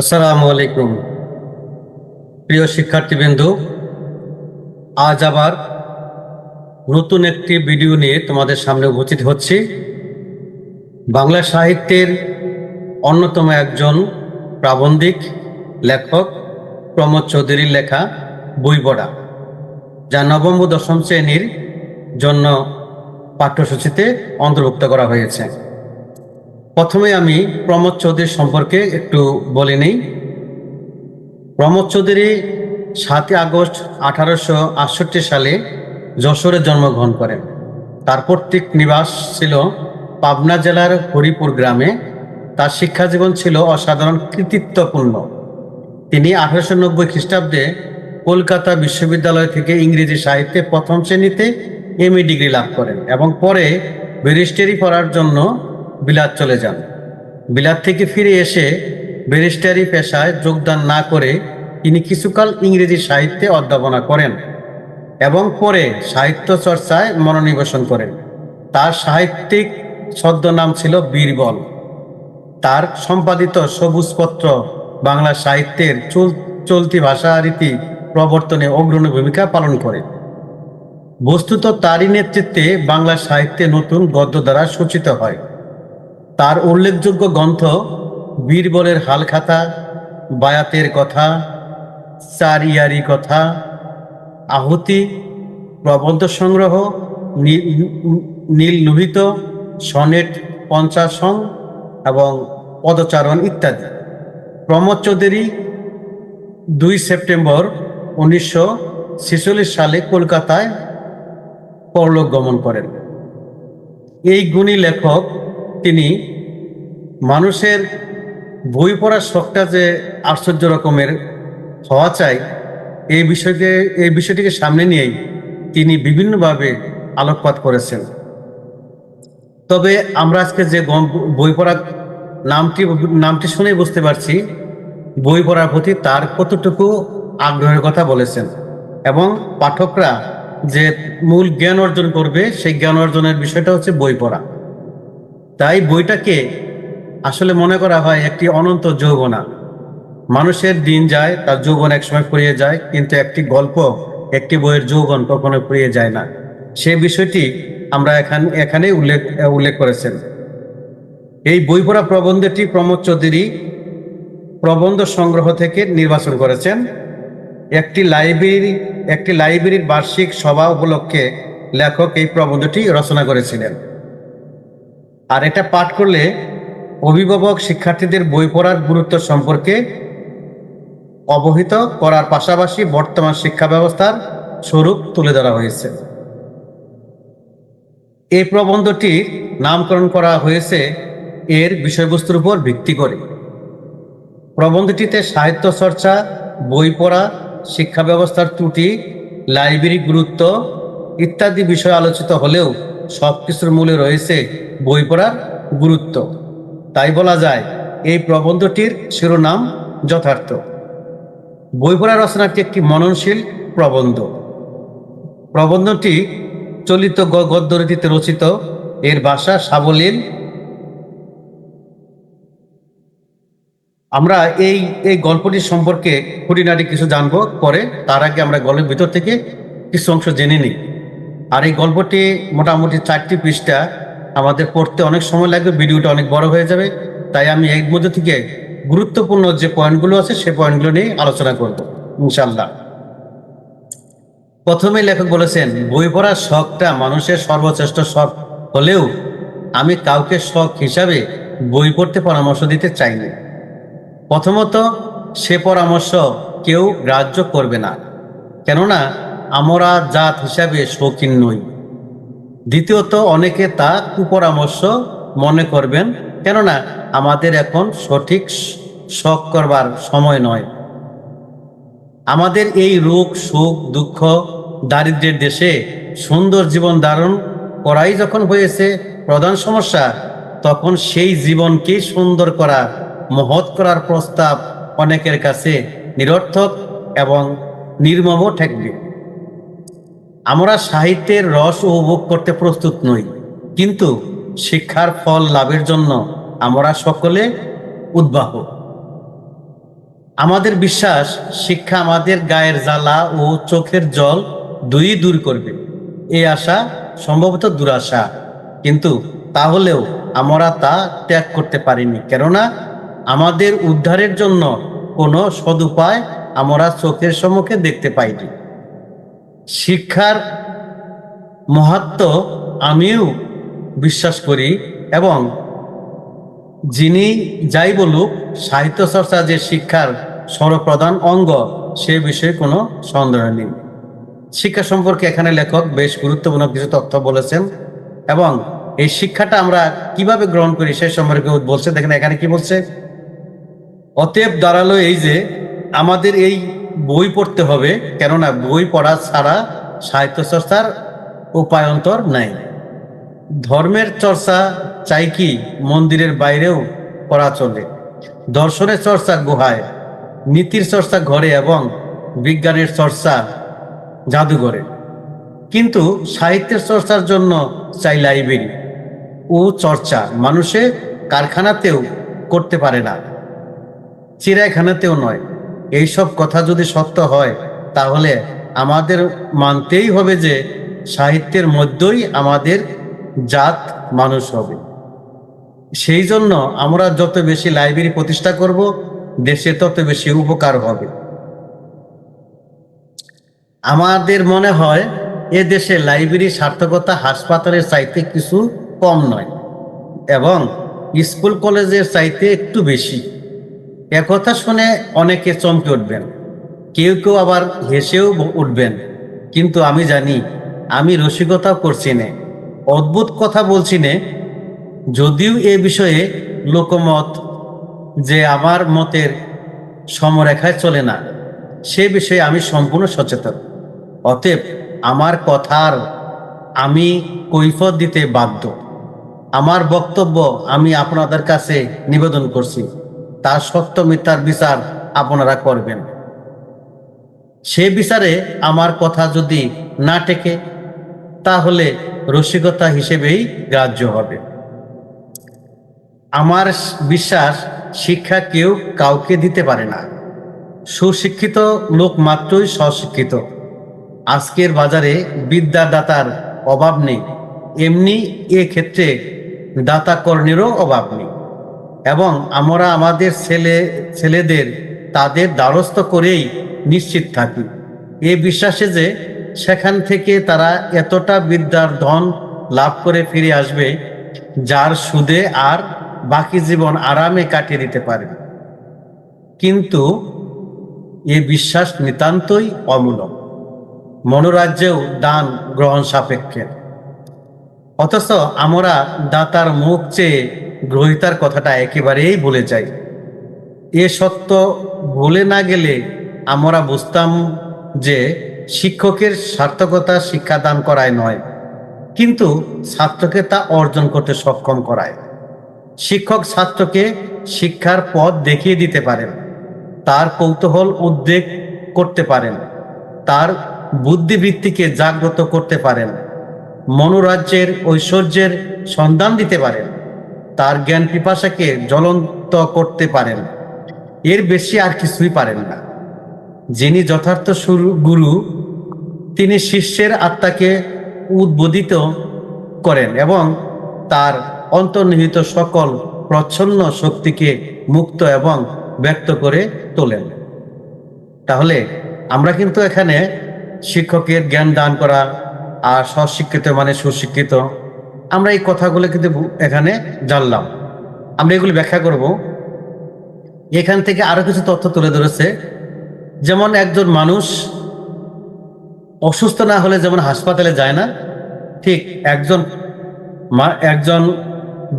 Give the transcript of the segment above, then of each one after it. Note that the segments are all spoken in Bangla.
আসসালামু আলাইকুম। প্রিয় শিক্ষার্থীবৃন্দ, আজ আবার নতুন একটি ভিডিও নিয়ে তোমাদের সামনে উপস্থিত হচ্ছি। বাংলা সাহিত্যের অন্যতম একজন প্রাবন্ধিক লেখক প্রমোদ চৌধুরীর লেখা বই পড়া, যা নবম ও দশম শ্রেণির জন্য পাঠ্যসূচিতে অন্তর্ভুক্ত করা হয়েছে। প্রথমে আমি প্রমোদ চৌধুরী সম্পর্কে একটু বলে নেই। প্রমোদ চৌধুরী সাতই আগস্ট আঠারোশো আটষট্টি সালে যশোরে জন্মগ্রহণ করেন। তার পৈতৃক নিবাস ছিল পাবনা জেলার হরিপুর গ্রামে। তার শিক্ষা জীবন ছিল অসাধারণ কৃতিত্বপূর্ণ। তিনি আঠারোশো নব্বই খ্রিস্টাব্দে কলকাতা বিশ্ববিদ্যালয় থেকে ইংরেজি সাহিত্যে প্রথম শ্রেণীতে এম ডিগ্রি লাভ করেন এবং পরে ব্যারিস্টারি করার জন্য বিলাত চলে যান। বিলাত থেকে ফিরে এসে ব্যারিস্টারি পেশায় যোগদান না করে তিনি কিছুকাল ইংরেজি সাহিত্যে অধ্যাপনা করেন এবং পরে সাহিত্য চর্চায় মনোনিবেশন করেন। তার সাহিত্যিক ছদ্মনাম ছিল বীরবল। তার সম্পাদিত সবুজপত্র বাংলা সাহিত্যের চল চলতি ভাষা রীতি প্রবর্তনে অগ্রণী ভূমিকা পালন করে। বস্তুত তারই নেতৃত্বে বাংলা সাহিত্যে নতুন গদ্য দ্বারা সূচিত হয়। তার উল্লেখযোগ্য গ্রন্থ বীরবলের হালখাতা, বায়াতের কথা চার ইয়ারি কথা, আহুতি, প্রবন্ধ সংগ্রহ নীল নীল লোহিত, সনেট পঞ্চাশন এবং পদচারণ ইত্যাদি। প্রমোদ চৌধুরী দুই সেপ্টেম্বর উনিশশো ছেচল্লিশ সালে কলকাতায় পরলোক গমন করেন। এই গুণী লেখক তিনি মানুষের বই পড়ার শখটা যে আশ্চর্য রকমের হওয়া চাই, এই বিষয়কে, এই বিষয়টিকে সামনে নিয়েই তিনি বিভিন্নভাবে আলোকপাত করেছেন। তবে আমরা আজকে যে গম- বই পড়ার নামটি নামটি শুনেই বুঝতে পারছি, বই পড়ার প্রতি তার কতটুকু আগ্রহের কথা বলেছেন এবং পাঠকরা যে মূল জ্ঞান অর্জন করবে, সেই জ্ঞান অর্জনের বিষয়টা হচ্ছে বই পড়া। তাই বইটাকে আসলে মনে করা হয় একটি অনন্ত যৌবনা। মানুষের দিন যায়, তার যৌবন একসময় ফুরিয়ে যায়, কিন্তু একটি গল্প, একটি বইয়ের যৌবন কখনো ফুরিয়ে যায় না। সে বিষয়টি আমরা এখান এখানে উল্লেখ উল্লেখ করেছেন। এই বই পড়া প্রবন্ধটি প্রমোদ চৌধুরী প্রবন্ধ সংগ্রহ থেকে নির্বাচন করেছেন। একটি লাইব্রেরি, একটি লাইব্রেরির বার্ষিক সভা উপলক্ষে লেখক এই প্রবন্ধটি রচনা করেছিলেন। আর এটা পাঠ করলে অভিভাবক শিক্ষার্থীদের বই পড়ার গুরুত্ব সম্পর্কে অবহিত করার পাশাপাশি বর্তমান শিক্ষা ব্যবস্থার স্বরূপ তুলে ধরা হয়েছে। এই প্রবন্ধটির নামকরণ করা হয়েছে এর বিষয়বস্তুর উপর ভিত্তি করে। প্রবন্ধটিতে সাহিত্য চর্চা, বই পড়া, শিক্ষা ব্যবস্থার ত্রুটি, লাইব্রেরি গুরুত্ব ইত্যাদি বিষয় আলোচিত হলেও সব কিছুর মূলে রয়েছে বই পড়ার গুরুত্ব। তাই বলা যায়, এই প্রবন্ধটির শিরোনাম যথার্থ। বই পড়া রচনাটি একটি মননশীল প্রবন্ধ। প্রবন্ধটি চলিত গদ্যরীতিতে রচিত। এর ভাষা সাবলীল। আমরা এই এই গল্পটি সম্পর্কে খুঁটিনাটি কিছু জানব, পরে তার আগে আমরা গল্পের ভিতর থেকে কিছু অংশ জেনে নিই। আর এই গল্পটি মোটামুটি চারটি পৃষ্ঠা। আমাদের পড়তে অনেক সময় লাগবে, ভিডিওটা অনেক বড় হয়ে যাবে। তাই আমি এর মধ্যে থেকে গুরুত্বপূর্ণ যে পয়েন্টগুলো আছে, সে পয়েন্টগুলো নিয়ে আলোচনা করব ইনশাল্লাহ প্রথমে লেখক বলেছেন, বই পড়ার শখটা মানুষের সর্বশ্রেষ্ঠ শখ হলেও আমি কাউকে শখ হিসাবে বই পড়তে পরামর্শ দিতে চাইনি। প্রথমত, সে পরামর্শ কেউ গ্রাহ্য করবে না। কেননা আমরা জাত হিসাবে শৌখিন নই। দ্বিতীয়ত, অনেকে তা কুপরামর্শ মনে করবেন, কেননা আমাদের এখন সঠিক শখ করবার সময় নয়। আমাদের এই রোগ সুখ দুঃখ দারিদ্র্যের দেশে সুন্দর জীবন ধারণ করাই যখন হয়েছে প্রধান সমস্যা, তখন সেই জীবনকে সুন্দর করা মহৎ করার প্রস্তাব অনেকের কাছে নিরর্থক এবং নির্মম ঠেকবে। আমরা সাহিত্যের রস উপভোগ করতে প্রস্তুত নই, কিন্তু শিক্ষার ফল লাভের জন্য আমরা সকলে উদ্বাহ। আমাদের বিশ্বাস, শিক্ষা আমাদের গায়ের জ্বালা ও চোখের জল দুই দূর করবে। এই আশা সম্ভবত দুরাশা, কিন্তু তাহলেও আমরা তা ত্যাগ করতে পারিনি, কেননা আমাদের উদ্ধারের জন্য কোনো সদুপায় আমরা চোখের সম্মুখে দেখতে পাইনি। শিক্ষার মহাত্ম আমিও বিশ্বাস করি এবং যিনি যাই বলুক, সাহিত্য চর্চা যে শিক্ষার সর্বপ্রধান অঙ্গ, সে বিষয়ে কোনো সন্দেহ নেই। শিক্ষা সম্পর্কে এখানে লেখক বেশ গুরুত্বপূর্ণ কিছু তথ্য বলেছেন এবং এই শিক্ষাটা আমরা কীভাবে গ্রহণ করি সে সম্পর্কে বলছে। দেখেন এখানে কি বলছে? অতএব দাঁড়াল এই যে আমাদের এই বই পড়তে হবে, কেননা বই পড়া ছাড়া সাহিত্য চর্চার উপায়ন্তর নাই। ধর্মের চর্চা চাই কি মন্দিরের বাইরেও করা চলে। দর্শনের চর্চা গুহায়, নীতির চর্চা ঘরে এবং বিজ্ঞানের চর্চা জাদুঘরে। কিন্তু সাহিত্যের চর্চার জন্য চাই লাইব্রেরি। ও চর্চা মানুষে কারখানাতেও করতে পারে না, চিড়াইখানাতেও নয়। এইসব কথা যদি সত্য হয়, তাহলে আমাদের মানতেই হবে যে সাহিত্যের মধ্যেই আমাদের জাত মানুষ হবে। সেই জন্য আমরা যত বেশি লাইব্রেরি প্রতিষ্ঠা করব, দেশে তত বেশি উপকার হবে। আমাদের মনে হয়, এ দেশে লাইব্রেরি সার্থকতা হাসপাতালের চাইতে কিছু কম নয়, এবং স্কুল কলেজের চাইতে একটু বেশি। একথা শুনে অনেকে চমকে উঠবেন। কেউ কেউ আবার হেসেও উঠবেন। কিন্তু আমি জানি, আমি রসিকতাও করছি না। অদ্ভুত কথা বলছি না। যদিও এ বিষয়ে লোকমত যে আমার মতের সমরেখায় চলে না, সে বিষয়ে আমি সম্পূর্ণ সচেতন। অতএব আমার কথার আমি কৈফত দিতে বাধ্য। আমার বক্তব্য আমি আপনাদের কাছে নিবেদন করছি। তার সত্য মিথ্যার বিচার আপনারা করবেন। সে বিচারে আমার কথা যদি না টেকে, তাহলে রসিকতা হিসেবেই গ্রাহ্য হবে। আমার বিশ্বাস, শিক্ষা কেউ কাউকে দিতে পারে না। সুশিক্ষিত লোক মাত্রই স্বশিক্ষিত। আজকের বাজারে বিদ্যাদাতার অভাব নেই। এমনি এ ক্ষেত্রে দাতা কর্ণেরও অভাব নেই। এবং আমরা আমাদের ছেলে, ছেলেদের তাদের দ্বারস্থ করেই নিশ্চিত থাকি। এ বিশ্বাসে যে সেখান থেকে তারা এতটা বিদ্যার ধন লাভ করে ফিরে আসবে, যার সুদে আর বাকি জীবন আরামে কাটিয়ে দিতে পারে। কিন্তু এ বিশ্বাস নিতান্তই অমূলক। মনোরাজ্যেও দান গ্রহণ সাপেক্ষে। অথচ আমরা দাতার মুখ চেয়ে গ্রহিতার কথাটা একেবারেই ভুলে যাই। এ সত্য ভুলে না গেলে আমরা বুঝতাম যে শিক্ষকের সার্থকতা শিক্ষাদান করায় নয়, কিন্তু ছাত্রকে তা অর্জন করতে সক্ষম করায়। শিক্ষক ছাত্রকে শিক্ষার পথ দেখিয়ে দিতে পারেন, তার কৌতূহল উদ্বেগ করতে পারেন, তার বুদ্ধিবৃত্তিকে জাগ্রত করতে পারেন, মনোরাজ্যের ঐশ্বর্যের সন্ধান দিতে পারেন। তার জ্ঞান পিপাসাকে জ্বলন্ত করতে পারেন। এর বেশি আর কিছুই পারেন না। যিনি যথার্থ গুরু, তিনি শিষ্যের আত্মাকে উদ্বোধিত করেন এবং তার অন্তর্নিহিত সকল প্রচ্ছন্ন শক্তিকে মুক্ত এবং ব্যক্ত করে তোলেন। তাহলে আমরা কিন্তু এখানে শিক্ষকের জ্ঞান দান করা আর স্বশিক্ষিত মানে সুশিক্ষিত আমরা এই কথাগুলো কিন্তু এখানে জানলাম। আমরা এগুলি ব্যাখ্যা করব। এখান থেকে আরও কিছু তথ্য তুলে ধরেছে। যেমন একজন মানুষ অসুস্থ না হলে যেমন হাসপাতালে যায় না, ঠিক একজন একজন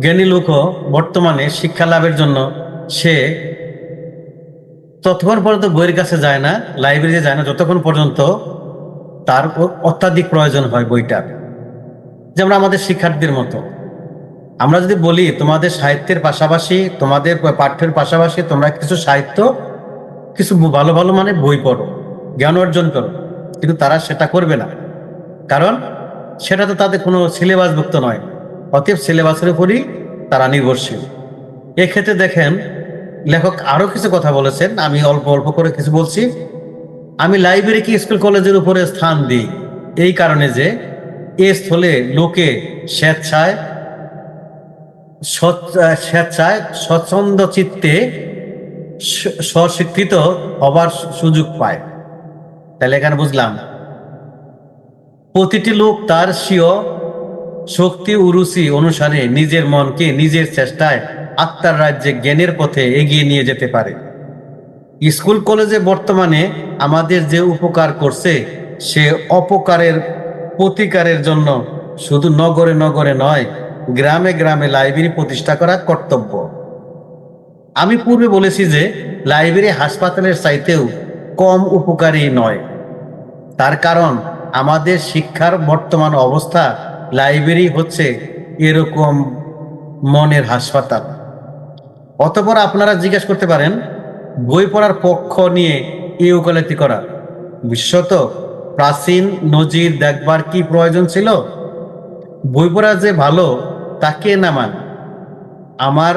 জ্ঞানী লোকও বর্তমানে শিক্ষা লাভের জন্য সে ততক্ষণ পর্যন্ত বইয়ের কাছে যায় না, লাইব্রেরিতে যায় না, যতক্ষণ পর্যন্ত তার অত্যাধিক প্রয়োজন হয় বইটার। যেমন আমাদের শিক্ষার্থীদের মতো। আমরা যদি বলি তোমাদের সাহিত্যের পাশাপাশি, তোমাদের পাঠ্যের পাশাপাশি তোমরা কিছু সাহিত্য, কিছু ভালো ভালো মানে বই পড়ো, জ্ঞান অর্জন করো, কিন্তু তারা সেটা করবে না। কারণ সেটা তো তাদের কোনো সিলেবাসভুক্ত নয়, অতএব সিলেবাসের উপরই তারা নির্ভরশীল। এক্ষেত্রে দেখেন, লেখক আরও কিছু কথা বলেছেন, আমি অল্প অল্প করে কিছু বলছি। আমি লাইব্রেরিকে স্কুল কলেজের উপরে স্থান দিই, এই কারণে যে এ স্থলে লোকে স্বেচ্ছায় স্বেচ্ছায় স্বচ্ছন্দ চিত্তে স- স্বস্বীকৃত হবার সুযোগ পায়। তাহলে এখানে বুঝলাম। প্রতিটি লোক তার স্বীয় শক্তি উরুচি অনুসারে নিজের মনকে নিজের চেষ্টায় আত্মার রাজ্যে জ্ঞানের পথে এগিয়ে নিয়ে যেতে পারে। স্কুল কলেজে বর্তমানে আমাদের যে উপকার করছে, সে অপকারের প্রতিকারের জন্য শুধু নগরে নগরে নয়, গ্রামে গ্রামে লাইব্রেরি প্রতিষ্ঠা করা কর্তব্য। আমি পূর্বে বলেছি যে, লাইব্রেরি হাসপাতালের চাইতেও কম উপকারী নয়। তার কারণ, আমাদের শিক্ষার বর্তমান অবস্থা লাইব্রেরি হচ্ছে এরকম মনের হাসপাতাল। অতপর আপনারা জিজ্ঞেস করতে পারেন, বই পড়ার পক্ষ নিয়ে এই ওকালতি করা। বিশেষত প্রাচীন নজির দেখবার কি প্রয়োজন ছিল? বই পড়া যে ভালো তাকে না মান? আমার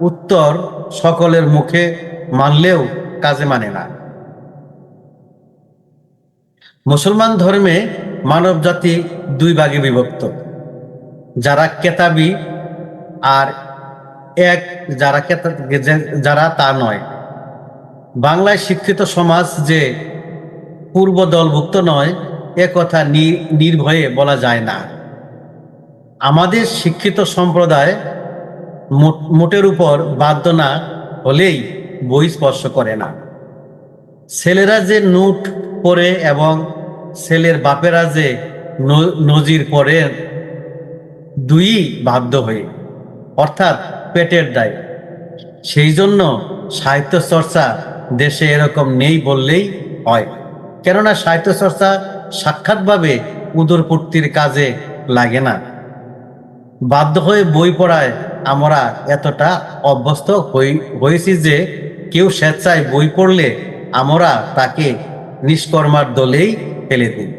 উত্তর সকলের মুখে মানলেও কাজে মানে না। মুসলমান ধর্মে মানব জাতি দুই ভাগে বিভক্ত। যারা কেতাবি আর এক যারা যারা তা নয়। বাংলায় শিক্ষিত সমাজ যে পূর্ব দলভুক্ত নয়, এ কথা নির্ভয়ে বলা যায় না। আমাদের শিক্ষিত সম্প্রদায় মোটের উপর বাধ্য না হলেই বই স্পর্শ করে না। ছেলেরা যে নোট পরে এবং ছেলের বাপেরা যে নজির পড়ে দুই বাধ্য হয়ে, অর্থাৎ পেটের দায়। সেই জন্য সাহিত্য চর্চা দেশে এরকম নেই বললেই হয়। কেননা সাহিত্য চর্চা সাক্ষাৎভাবে উদরপূর্তির কাজে লাগে না। বাধ্য হয়ে বই পড়ায় আমরা এতটা অভ্যস্ত হয়েছি যে কেউ স্বেচ্ছায় বই পড়লে আমরা তাকে নিষ্কর্মার দলেই ফেলে দিই।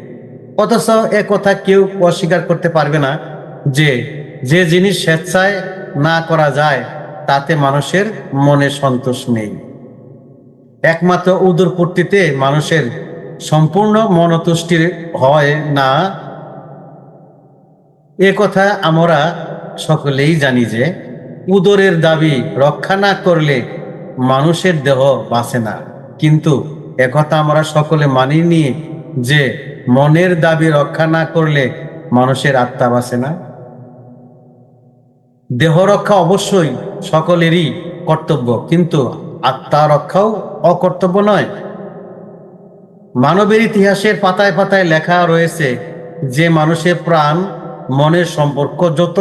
অথচ এ কথা কেউ অস্বীকার করতে পারবে না যে যে জিনিস স্বেচ্ছায় না করা যায়, তাতে মানুষের মনে সন্তোষ নেই। একমাত্র উদরপূর্তিতে মানুষের সম্পূর্ণ মনতুষ্টির হয় না। এ কথা আমরা সকলেই জানি যে, উদরের দাবি রক্ষা না করলে মানুষের দেহ বাঁচে না। কিন্তু একথা আমরা সকলে মানি নিয়ে যে, মনের দাবি রক্ষা না করলে মানুষের আত্মা বাঁচে না। দেহ রক্ষা অবশ্যই সকলেরই কর্তব্য, কিন্তু আত্মা রক্ষাও অকর্তব্য নয়। মানবের ইতিহাসের পাতায় পাতায় লেখা রয়েছে যে মানুষের প্রাণ, মনের সম্পর্ক যত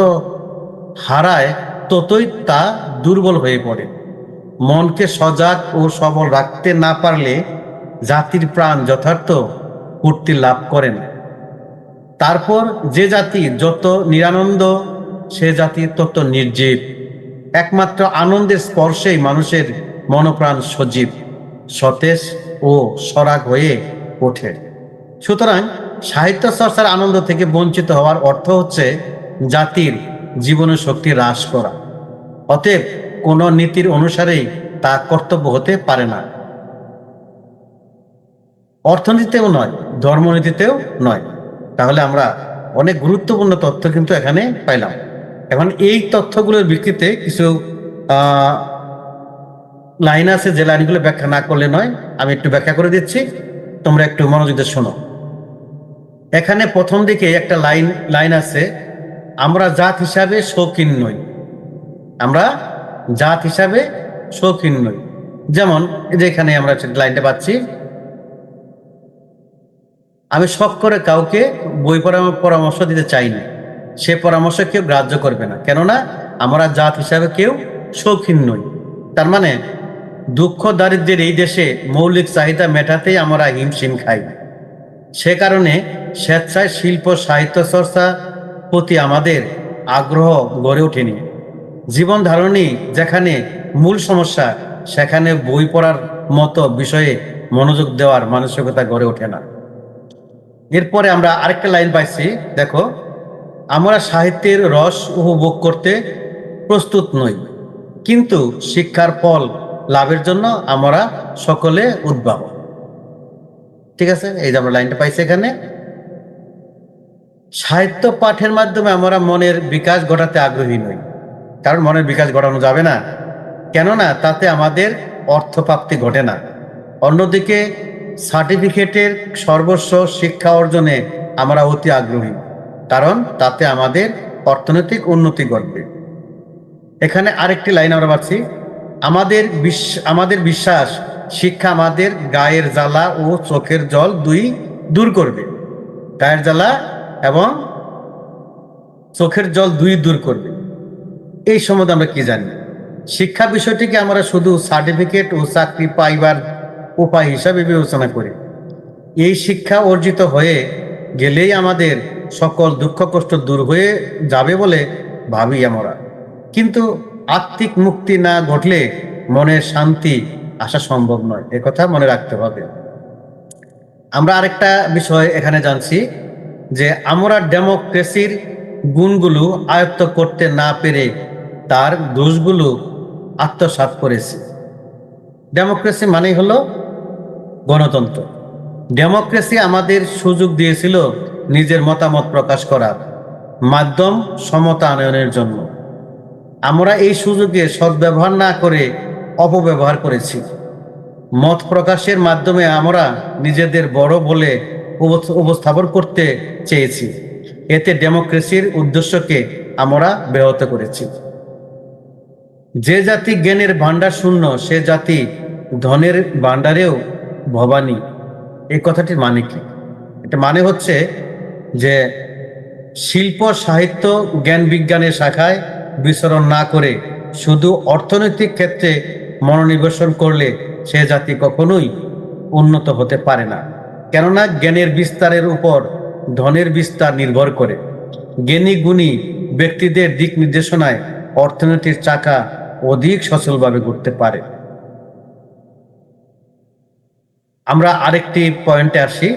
হারায়, ততই তা দুর্বল হয়ে পড়ে। মনকে সজাগ ও সবল রাখতে না পারলে জাতির প্রাণ যথার্থ পূর্তি লাভ করে না। তারপর যে জাতি যত নিরানন্দ, সে জাতি তত নির্জীব। একমাত্র আনন্দের স্পর্শেই মানুষের মনপ্রাণ সজীব, সতেজ ও সরাগ হয়ে ওঠে। সুতরাং সাহিত্য চর্চার আনন্দ থেকে বঞ্চিত হওয়ার অর্থ হচ্ছে জাতির জীবনের শক্তি হ্রাস করা। অতএব কোনো নীতির অনুসারেই তা কর্তব্য হতে পারে না। অর্থনীতিতেও নয়, ধর্মনীতিতেও নয়। তাহলে আমরা অনেক গুরুত্বপূর্ণ তথ্য কিন্তু এখানে পাইলাম। এখন এই তথ্যগুলোর ভিত্তিতে কিছু লাইন আছে যে লাইনগুলো ব্যাখ্যা না করলে নয়, আমি একটু ব্যাখ্যা করে দিচ্ছি। তোমরা একটু মনোযোগ দিয়ে শোনো। এখানে প্রথম দিকে একটা লাইন লাইন আছে, আমরা জাত হিসাবে শৌখিন নই। আমরা জাত হিসাবে শৌখিন নই। যেমন, এই যে এখানে আমরা লাইনটা পাচ্ছি, আমি শখ করে কাউকে বই পরামর্শ দিতে চাই না। সে পরামর্শ কেউ গ্রাহ্য করবে না। কেননা, আমরা জাত হিসাবে কেউ শৌখিন নই। তার মানে দুঃখ দারিদ্রের এই দেশে মৌলিক চাহিদা মেটাতেই আমরা হিমশিম খাই। সে কারণে স্বেচ্ছায় শিল্প, সাহিত্য চর্চা প্রতি আমাদের আগ্রহ গড়ে ওঠেনি। জীবন ধারণী যেখানে মূল সমস্যা, সেখানে বই পড়ার মতো বিষয়ে মনোযোগ দেওয়ার মানসিকতা গড়ে ওঠে না। এরপরে আমরা আরেকটা লাইন পাইছি, দেখো, আমরা সাহিত্যের রস উপভোগ করতে প্রস্তুত নই, কিন্তু শিক্ষার ফল লাভের জন্য আমরা সকলে উদ্ভাবক ঠিক আছে? এই যে আমরা লাইনটা পাইছি এখানে। সাহিত্য পাঠের মাধ্যমে আমরা মনের বিকাশ ঘটাতে আগ্রহী নই। কারণ মনের বিকাশ ঘটানো যাবে না। কেননা তাতে আমাদের অর্থপ্রাপ্তি ঘটে না। অন্যদিকে সার্টিফিকেটের সর্বস্ব শিক্ষা অর্জনে আমরা অতি আগ্রহী। কারণ তাতে আমাদের অর্থনৈতিক উন্নতি ঘটবে। এখানে আরেকটি লাইন আমরা পাচ্ছি। আমাদের বিশ্ব আমাদের বিশ্বাস, শিক্ষা আমাদের গায়ের জ্বালা ও চোখের জল দুই দূর করবে। গায়ের জ্বালা এবং চোখের জল দুই দূর করবে। এই সম্বন্ধে আমরা কি জানি? শিক্ষা বিষয়টিকে আমরা শুধু সার্টিফিকেট ও চাকরি পাইবার উপায় হিসাবে বিবেচনা করি। এই শিক্ষা অর্জিত হয়ে গেলেই আমাদের সকল দুঃখ কষ্ট দূর হয়ে যাবে বলে ভাবি আমরা। কিন্তু আত্মিক মুক্তি না ঘটলে মনের শান্তি আসা সম্ভব নয়। এ কথা মনে রাখতে হবে। আমরা আরেকটা বিষয় এখানে জানছি যে আমরা ডেমোক্রেসির গুণগুলো আয়ত্ত করতে না পেরে তার দোষগুলো আত্মসাৎ করেছি। ডেমোক্রেসি মানেই হলো গণতন্ত্র। ডেমোক্রেসি আমাদের সুযোগ দিয়েছিল নিজের মতামত প্রকাশ করার, মাধ্যম সমতা আনয়নের জন্য। আমরা এই সুযোগে সদ্ব্যবহার না করে অপব্যবহার করেছি। মত প্রকাশের মাধ্যমে আমরা নিজেদের বড় বলে উপ- উপস্থাপন করতে চেয়েছি। এতে ডেমোক্রেসির উদ্দেশ্যকে আমরা ব্যাহত করেছি। যে জাতি জ্ঞানের ভাণ্ডার শূন্য, সে জাতি ধনের ভাণ্ডারেও ভবানী। এই কথাটির মানে কি? এটা মানে হচ্ছে যে শিল্প, সাহিত্য, জ্ঞান বিজ্ঞানের শাখায় বিচরণ না করে শুধু অর্থনৈতিক ক্ষেত্রে মনোনিবেশন করলে সে জাতি কখনোই উন্নত হতে পারে না। কেননা জ্ঞানের বিস্তারের উপর ধনের বিস্তার নির্ভর করে। জ্ঞানী গুণী ব্যক্তিদের দিক নির্দেশনায় অর্থনীতির চাকা অধিক সচলভাবে ঘুরতে পারে। আমরা আরেকটি পয়েন্টে আসি।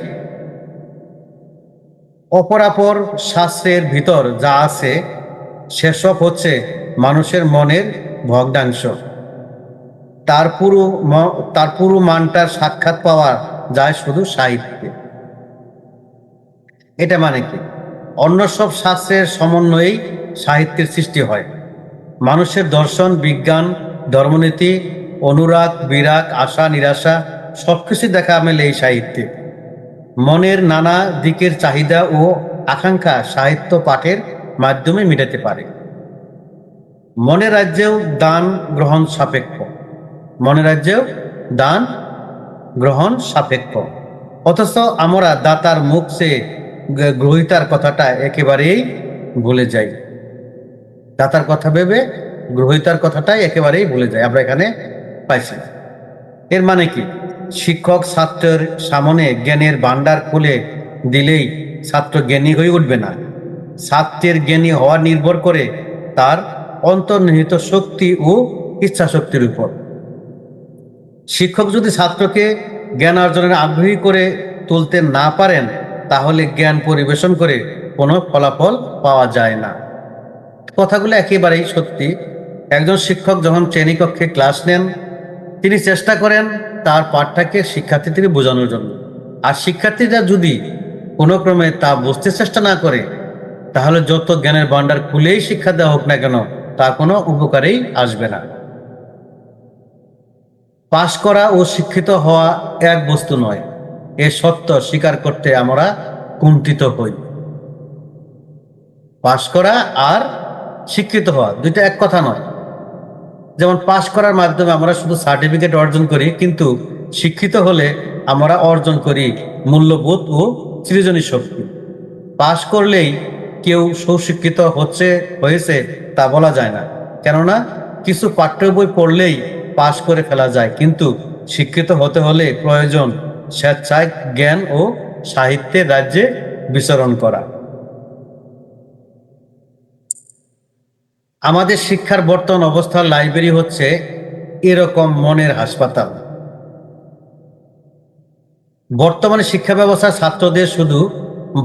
অপরাপর শাস্ত্রের ভিতর যা আছে সেসব হচ্ছে মানুষের মনের ভগ্নাংশ। তার পুরো তার পুরো মানটার সাক্ষাৎ পাওয়া যায় শুধু সাহিত্যে। এটা মানে কি? অন্য সব শাস্ত্রের সমন্বয়েই সাহিত্যের সৃষ্টি হয়। মানুষের দর্শন, বিজ্ঞান, ধর্মনীতি, অনুরাগ, বিরাগ, আশা, নিরাশা সবকিছু দেখা মেলে এই সাহিত্যে। মনের নানা দিকের চাহিদা ও আকাঙ্ক্ষা সাহিত্য পাঠের মাধ্যমে মেটাতে পারে। মনের রাজ্যেও দান গ্রহণ সাপেক্ষ। মনের রাজ্যেও দান গ্রহণ সাপেক্ষ। অথচ আমরা দাতার মুখ সে গ্রহিতার কথাটা একেবারেই ভুলে যাই। দাতার কথা ভেবে গ্রহিতার কথাটাই একেবারেই ভুলে যায় আমরা এখানে পাইছি এর মানে কি? শিক্ষক ছাত্রের সামনে জ্ঞানের ভান্ডার খুলে দিলেই ছাত্র জ্ঞানী হয়ে উঠবে না। ছাত্রের জ্ঞানী হওয়া নির্ভর করে তার অন্তর্নিহিত শক্তি ও ইচ্ছা শক্তির উপর। শিক্ষক যদি ছাত্রকে জ্ঞান অর্জনের আগ্রহী করে তুলতে না পারেন, তাহলে জ্ঞান পরিবেশন করে কোনো ফলাফল পাওয়া যায় না। কথাগুলো একেবারেই সত্যি। একজন শিক্ষক যখন শ্রেণীকক্ষে ক্লাস নেন, তিনি চেষ্টা করেন তার পাঠটাকে শিক্ষার্থীদের বোঝানোর জন্য। আর শিক্ষার্থীরা যদি কোনো ক্রমে তা বুঝতে চেষ্টা না করে তাহলে যত জ্ঞানের ভাণ্ডার খুলেই শিক্ষা দেওয়া হোক না কেন, তা কোনো উপকারেই আসবে না। পাশ করা ও শিক্ষিত হওয়া এক বস্তু নয়, এ সত্য স্বীকার করতে আমরা কুণ্ঠিত হই। পাশ করা আর শিক্ষিত হওয়া দুইটা এক কথা নয়। যেমন পাশ করার মাধ্যমে আমরা শুধু সার্টিফিকেট অর্জন করি, কিন্তু শিক্ষিত হলে আমরা অর্জন করি মূল্যবোধ ও সৃজনী শক্তি। পাশ করলেই কেউ সুশিক্ষিত হচ্ছে, হয়েছে তা বলা যায় না। কেননা, কিছু পাঠ্য বই পড়লেই পাশ করে ফেলা যায়, কিন্তু শিক্ষিত হতে হলে প্রয়োজন স্বেচ্ছায় জ্ঞান ও সাহিত্যের রাজ্যে বিচরণ করা। আমাদের শিক্ষার বর্তমান অবস্থার লাইব্রেরি হচ্ছে এরকম মনের হাসপাতাল। বর্তমানে শিক্ষা ব্যবস্থার ছাত্রদের শুধু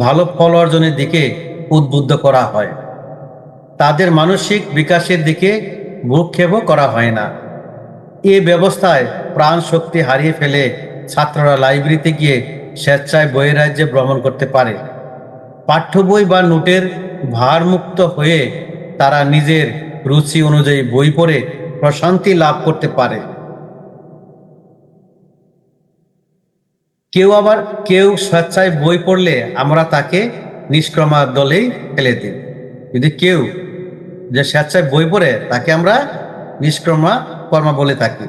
ভালো ফল অর্জনের দিকে উদ্বুদ্ধ করা হয়। তাদের মানসিক বিকাশের দিকে ভূক্ষেপও করা হয় না। এ ব্যবস্থায় প্রাণ শক্তি হারিয়ে ফেলে ছাত্ররা লাইব্রেরিতে গিয়ে স্বেচ্ছায় বইয়ের রাজ্যে ভ্রমণ করতে পারে। পাঠ্য বই বা নোটের ভারমুক্ত হয়ে তারা নিজের রুচি অনুযায়ী বই পড়ে প্রশান্তি লাভ করতে পারে। কেউ আবার কেউ স্বেচ্ছায় বই পড়লে আমরা তাকে নিষ্ক্রমা দলেই ফেলে দিই। যদি কেউ যে স্বেচ্ছায় বই পড়ে, তাকে আমরা নিষ্ক্রমা কর্মা বলে থাকি।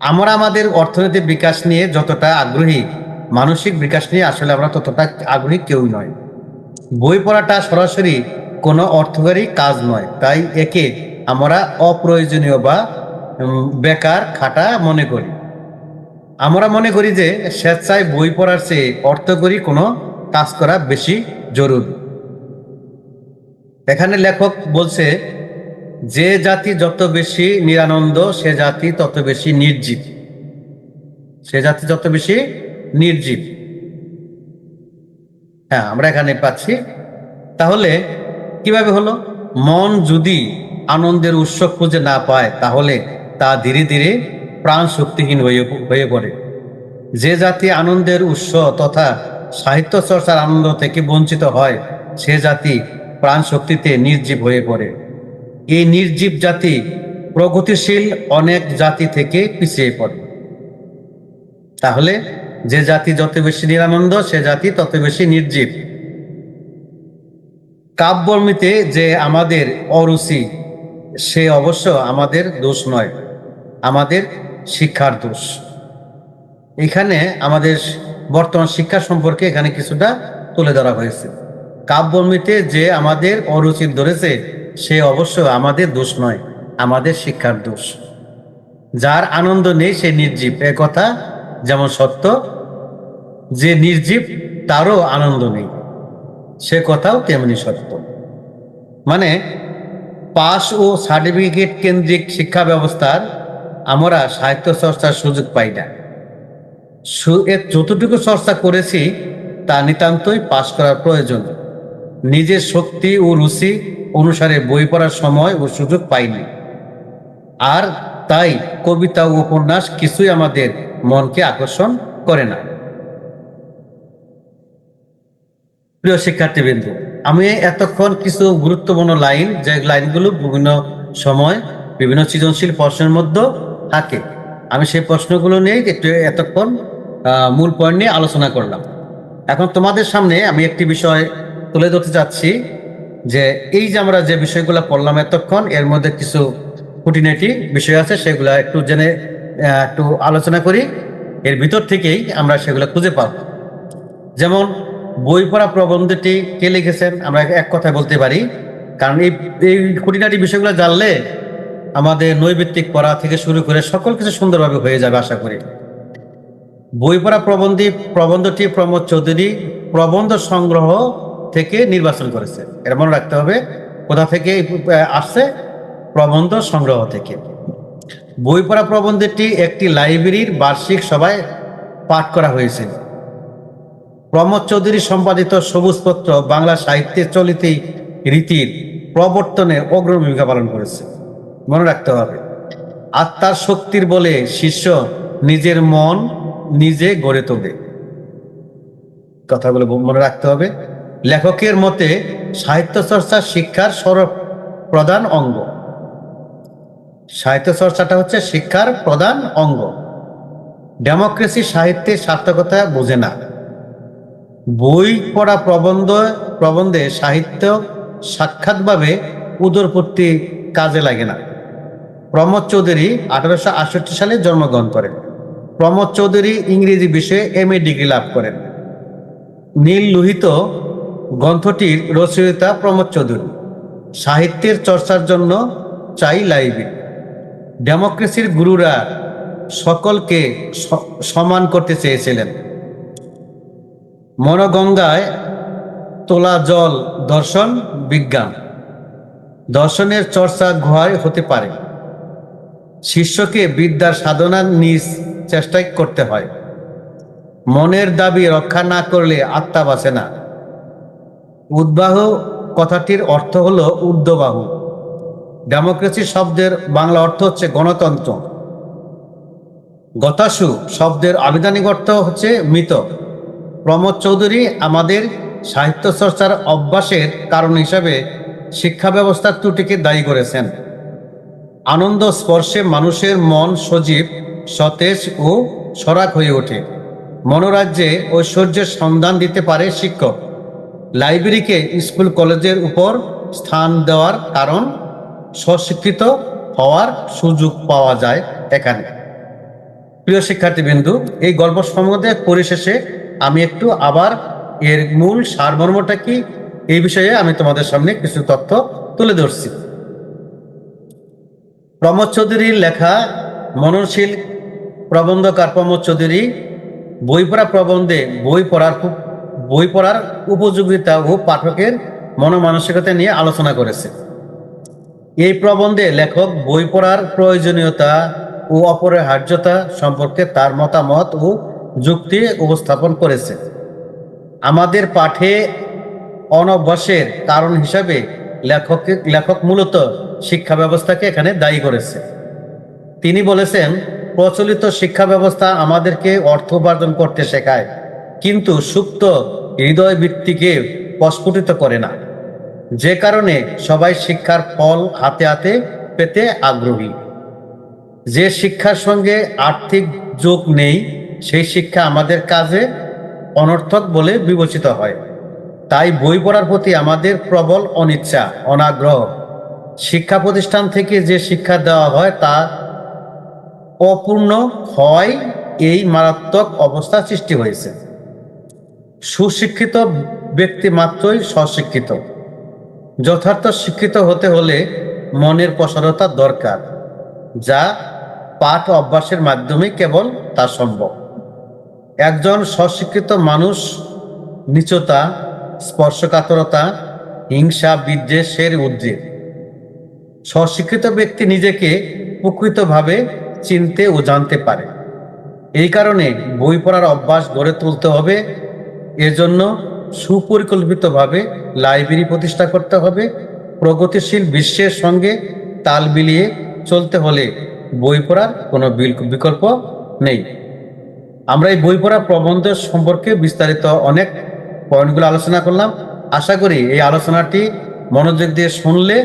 আমরা আমাদের অর্থনৈতিক বিকাশ নিয়ে যতটা আগ্রহী, মানসিক বিকাশ নিয়ে আসলে আমরা ততটা আগ্রহী কেউ নয়। বই পড়াটা সরাসরি কোনো অর্থকারী কাজ নয়। তাই একে আমরা অপ্রয়োজনীয় বা বেকার খাটা মনে করি। আমরা মনে করি যে স্বেচ্ছায় বই পড়ার চেয়ে অর্থকরী কোনো কাজ করা বেশি জরুরি। এখানে লেখক বলছে, যে জাতি যত বেশি নিরানন্দ, সে জাতি তত বেশি নির্জীব। সে জাতি যত বেশি নির্জীব। হ্যাঁ আমরা এখানে পাচ্ছি। তাহলে কীভাবে হলো? মন যদি আনন্দের উৎস খুঁজে না পায়, তাহলে তা ধীরে ধীরে প্রাণ শক্তিহীন হয়ে হয়ে পড়ে। যে জাতি আনন্দের উৎস তথা সাহিত্য চর্চার আনন্দ থেকে বঞ্চিত হয় সে জাতি প্রাণ শক্তিতে নির্জীব হয়ে পড়ে। এই নির্জীব জাতি প্রগতিশীল অনেক জাতি থেকে পিছিয়ে পড়ে। তাহলে যে জাতি যত বেশি নিরানন্দ, সে জাতি তত বেশি নির্জীব। কাব্যর্মিতে যে আমাদের অরুচি, সে অবশ্য আমাদের দোষ নয়, আমাদের শিক্ষার দোষ। এখানে আমাদের বর্তমান শিক্ষা সম্পর্কে এখানে কিছুটা তুলে ধরা হয়েছে। কাব্যর্মিতে যে আমাদের অরুচি ধরেছে, সে অবশ্য আমাদের দোষ নয়, আমাদের শিক্ষার দোষ। যার আনন্দ নেই, সে নির্জীব। এ কথা যেমন সত্য, যে নির্জীব, তারও আনন্দ নেই। সে কথাও তেমনি সত্য। মানে পাস ও সার্টিফিকেট কেন্দ্রিক শিক্ষা ব্যবস্থার আমরা সাহিত্য চর্চার সুযোগ পাই না। এর যতটুকু চর্চা করেছি তা নিতান্তই পাশ করার প্রয়োজন। নিজের শক্তি ও রুচি অনুসারে বই পড়ার সময় ও সুযোগ পাইনি। আর তাই কবিতা ও উপন্যাস কিছুই আমাদের মনকে আকর্ষণ করে না। প্রিয় শিক্ষার্থীবৃন্দ, আমি এতক্ষণ কিছু গুরুত্বপূর্ণ লাইন, যে লাইনগুলো বিভিন্ন সময় বিভিন্ন সৃজনশীল প্রশ্নের মধ্যে থাকে। আমি সেই প্রশ্নগুলো নিয়ে একটু এতক্ষণ মূল পয়েন্ট নিয়ে আলোচনা করলাম। এখন তোমাদের সামনে আমি একটি বিষয় তুলে ধরতে চাচ্ছি, যে এই যে আমরা যে বিষয়গুলো পড়লাম এতক্ষণ, এর মধ্যে কিছু খুঁটিনাটি বিষয় আছে, সেগুলো একটু জেনে একটু আলোচনা করি। এর ভিতর থেকেই আমরা সেগুলো খুঁজে পাবো। যেমন, বই পড়া প্রবন্ধটি কে লিখেছেন? আমরা এক কথায় বলতে পারি। কারণ এই এই খুঁটিনাটি বিষয়গুলো জানলে আমাদের নৈবিত্তিক পড়া থেকে শুরু করে সকল কিছু সুন্দরভাবে হয়ে যাবে, আশা করি। বই পড়া প্রবন্ধী, প্রবন্ধটি প্রমোদ চৌধুরী প্রবন্ধ সংগ্রহ থেকে নির্বাচন করেছে। এটা মনে রাখতে হবে, কোথা থেকে আসছে? প্রবন্ধ সংগ্রহ থেকে। বই পড়া প্রবন্ধটি একটি লাইব্রেরির বার্ষিক সভায় পাঠ করা হয়েছিল প্রমোদ চৌধুরী সম্পাদিত সবুজপত্র বাংলা সাহিত্যের চলিত রীতির প্রবর্তনে অগ্রণী ভূমিকা পালন করেছে। মনে রাখতে হবে। আত্মার শক্তির বলে শিষ্য নিজের মন নিজে গড়ে তোলে। কথাগুলো মনে রাখতে হবে। লেখকের মতে সাহিত্য চর্চা শিক্ষার সর্ব প্রধান অঙ্গ। সাহিত্য চর্চাটা হচ্ছে শিক্ষার প্রধান অঙ্গ। ডেমোক্রেসি সাহিত্যের সার্থকতা বোঝে না। বই পড়া প্রবন্ধ, প্রবন্ধে সাহিত্য সাক্ষাৎভাবে উদরপত্তি কাজে লাগে না। প্রমোদ চৌধুরী আঠারোশো আটষট্টি সালে জন্মগ্রহণ করেন। প্রমোদ চৌধুরী ইংরেজি বিষয়ে এম এ ডিগ্রি লাভ করেন। নীল লোহিত গ্রন্থটির রচয়িতা প্রমোদ চৌধুরী। সাহিত্যের চর্চার জন্য চাই লাইব্রেরি ডেমোক্রেসির গুরুরা সকলকে সমান করতে চেয়েছিলেন। মনগঙ্গায় তোলা জল দর্শন, বিজ্ঞান। দর্শনের চর্চা গুহায় হতে পারে। শিষ্যকে বিদ্যার সাধনা নিজ চেষ্টাই করতে হয়। মনের দাবি রক্ষা না করলে আত্মা বাঁচে না। উদ্বাহ কথাটির অর্থ হলো ঊর্ধ্ববাহু ডেমোক্রেসি শব্দের বাংলা অর্থ হচ্ছে গণতন্ত্র। গতাসু শব্দের আবিধানিক অর্থ হচ্ছে মৃত। প্রমোদ চৌধুরী আমাদের সাহিত্য চর্চার অভ্যাসের কারণ হিসাবে শিক্ষা ব্যবস্থার ত্রুটিকে দায়ী করেছেন। আনন্দ স্পর্শে মানুষের মন সজীব, সতেজ ও সরাক হয়ে ওঠে। মনোরাজ্যে ঐশ্বর্যের সন্ধান দিতে পারে শিক্ষক। লাইব্রেরিকে স্কুল কলেজের উপর স্থান দেওয়ার কারণ স্বশিক্ষিত হওয়ার সুযোগ পাওয়া যায় এখানে। প্রিয় শিক্ষার্থীবৃন্দু, এই গল্প সম্বন্ধে পরিশেষে আমি একটু আবার এর মূল সারমর্মটা কি, এই বিষয়ে আমি তোমাদের সামনে কিছু তথ্য তুলে ধরছি। প্রমোদ চৌধুরীর লেখা মননশীল প্রবন্ধকার প্রমোদ চৌধুরী? বই পড়া প্রবন্ধে বই পড়ার বই পড়ার উপযোগিতা ও পাঠকের মনোমানসিকতা নিয়ে আলোচনা করেছে। এই প্রবন্ধে লেখক বই পড়ার প্রয়োজনীয়তা ও অপরিহার্যতা সম্পর্কে তার মতামত ও যুক্তি উপস্থাপন করেছে। আমাদের পাঠে অনভ্যাসের কারণ হিসাবে লেখক লেখক মূলত শিক্ষা ব্যবস্থাকে এখানে দায়ী করেছে। তিনি বলেছেন, প্রচলিত শিক্ষা ব্যবস্থা আমাদেরকে অর্থ উপার্জন করতে শেখায়, কিন্তু সুপ্ত হৃদয় বৃত্তিকে প্রস্ফুটিত করে না। যে কারণে সবাই শিক্ষার ফল হাতে হাতে পেতে আগ্রহী। যে শিক্ষার সঙ্গে আর্থিক যোগ নেই, সেই শিক্ষা আমাদের কাজে অনর্থক বলে বিবেচিত হয়। তাই বই পড়ার প্রতি আমাদের প্রবল অনিচ্ছা, অনাগ্রহ শিক্ষা প্রতিষ্ঠান থেকে যে শিক্ষা দেওয়া হয় তা অপূর্ণ হয় এই মারাত্মক অবস্থা সৃষ্টি হয়েছে। সুশিক্ষিত ব্যক্তি মাত্রই স্বশিক্ষিত। যথার্থ শিক্ষিত হতে হলে মনের প্রসারতা দরকার, যা পাঠ অভ্যাসের মাধ্যমে কেবল তা সম্ভব। একজন স্বশিক্ষিত মানুষ নিচতা, স্পর্শকাতরতা, হিংসা, বিদ্বেষের ঊর্ধ্বে স্বশিক্ষিত ব্যক্তি নিজেকে প্রকৃতভাবে চিনতে ও জানতে পারে। এই কারণে বই পড়ার অভ্যাস গড়ে তুলতে হবে। এজন্য সুপরিকল্পিতভাবে লাইব্রেরি প্রতিষ্ঠা করতে হবে। প্রগতিশীল বিশ্বের সঙ্গে তাল মিলিয়ে চলতে হলে বই পড়ার কোনো বিকল্প নেই। আমরা এই বই পড়া প্রবন্ধ সম্পর্কে বিস্তারিত অনেক পয়েন্টগুলো আলোচনা করলাম। আশা করি এই আলোচনাটি মনোযোগ দিয়ে শুনলে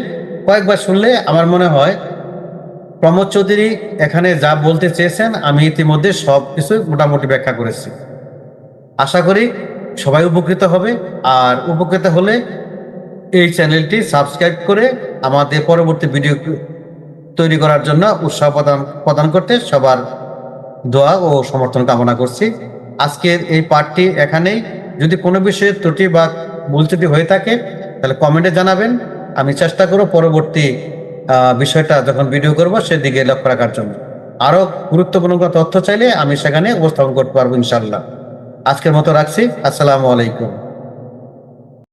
কয়েকবার শুনলে আমার মনে হয় প্রমোদ চৌধুরী এখানে যা বলতে চেয়েছেন, আমি ইতিমধ্যে সব কিছু মোটামুটি ব্যাখ্যা করেছি। আশা করি সবাই উপকৃত হবে, আর উপকৃত হলে এই চ্যানেলটি সাবস্ক্রাইব করে আমাদের পরবর্তী ভিডিও তৈরি করার জন্য উৎসাহ প্রদান প্রদান করতে সবার দোয়া ও সমর্থন কামনা করছি। আজকের এই পাঠটি এখানেই। যদি কোনো বিষয়ে ত্রুটি বা ভুল ত্রুটি হয়ে থাকে, তাহলে কমেন্টে জানাবেন। আমি চেষ্টা করব পরবর্তী বিষয়টা যখন ভিডিও করব সেদিকে লক্ষ্য রাখার জন্য। আরও গুরুত্বপূর্ণ তথ্য চাইলে আমি সেখানে উপস্থাপন করতে পারব ইনশাল্লাহ আজকের মতো রাখছি। আসসালামু আলাইকুম।